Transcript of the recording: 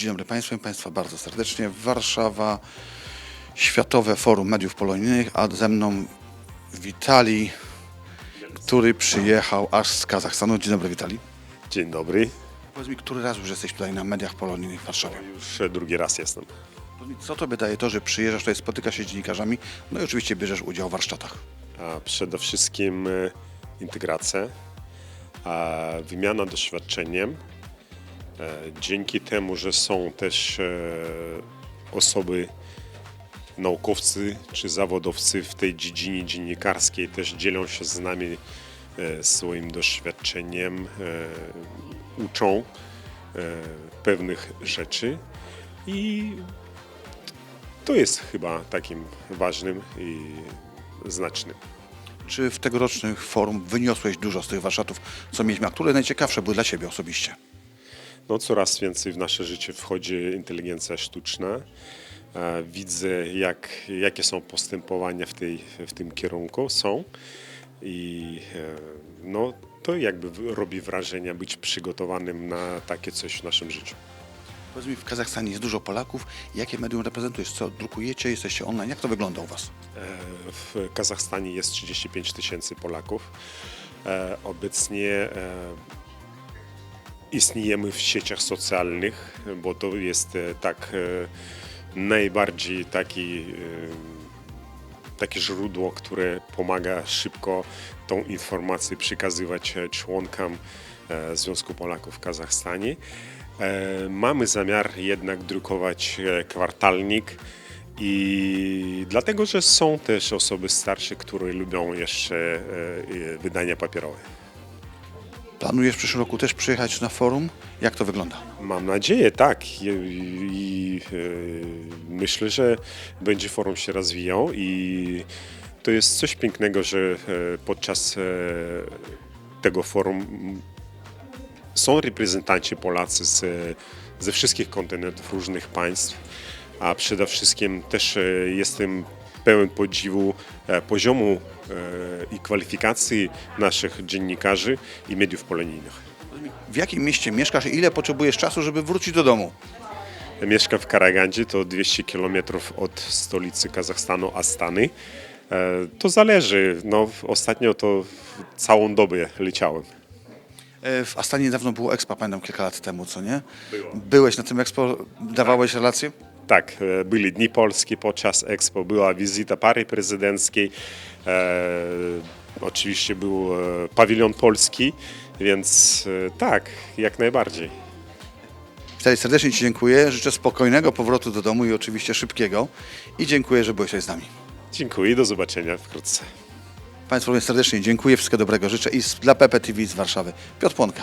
Dzień dobry Państwu, Państwa bardzo serdecznie. Warszawa, Światowe Forum Mediów Polonijnych, a ze mną Witali, który przyjechał aż z Kazachstanu. Dzień dobry Witali. Dzień dobry. Powiedz mi, który raz już jesteś tutaj na mediach polonijnych w Warszawie? Już drugi raz jestem. Powiedz mi, Co tobie daje to, że przyjeżdżasz tutaj, spotykasz się z dziennikarzami, no i oczywiście bierzesz udział w warsztatach? A przede wszystkim e, integracja, wymiana doświadczeniem. E, Dzięki temu, że są też e, osoby, naukowcy czy zawodowcy w tej dziedzinie dziennikarskiej też dzielą się z nami e, swoim doświadczeniem, uczą pewnych rzeczy i to jest chyba takim ważnym i znacznym. Czy w tegorocznym forum wyniosłeś dużo z tych warsztatów, co mieliśmy, a które najciekawsze były dla Ciebie osobiście? No, coraz więcej w nasze życie wchodzi inteligencja sztuczna. E, Widzę, jak, jakie są postępowania w, tej, w tym kierunku są i e, no, to jakby robi wrażenie być przygotowanym na takie coś w naszym życiu. Powiedz mi, w Kazachstanie jest dużo Polaków. Jakie medium reprezentujesz? Co drukujecie? Jesteście online? Jak to wygląda u Was? E, W Kazachstanie jest 35 tysięcy Polaków. Obecnie istniejemy w sieciach socjalnych, bo to jest e, tak e, najbardziej taki, e, takie źródło, które pomaga szybko tą informację przekazywać członkom Związku Polaków w Kazachstanie. Mamy zamiar jednak drukować kwartalnik i dlatego, że są też osoby starsze, które lubią jeszcze wydania papierowe. Planujesz w przyszłym roku też przyjechać na forum? Jak to wygląda? Mam nadzieję, tak. I, i e, myślę, że będzie forum się rozwijał i to jest coś pięknego, że e, podczas e, tego forum są reprezentanci Polacy z, ze wszystkich kontynentów, różnych państw, a przede wszystkim też jestem pełen podziwu e, poziomu e, i kwalifikacji naszych dziennikarzy i mediów polonijnych. W jakim mieście mieszkasz i ile potrzebujesz czasu, żeby wrócić do domu? Mieszkam w Karagandzie, to 200 km od stolicy Kazachstanu, Astany. E, To zależy. No, ostatnio to całą dobę leciałem. W Astanie niedawno było Expo, pamiętam kilka lat temu, co nie? Było. Byłeś na tym Expo, dawałeś relacje? Tak, e, byli Dni Polskie podczas Expo, była wizyta pary prezydenckiej, e, oczywiście był e, pawilon polski, więc tak, jak najbardziej. Wtedy serdecznie Ci dziękuję, życzę spokojnego powrotu do domu i oczywiście szybkiego i dziękuję, że byłeś tutaj z nami. Dziękuję i do zobaczenia wkrótce. Państwu również serdecznie dziękuję, wszystkiego dobrego życzę i dla Pepe TV z Warszawy. Piotr Płonka.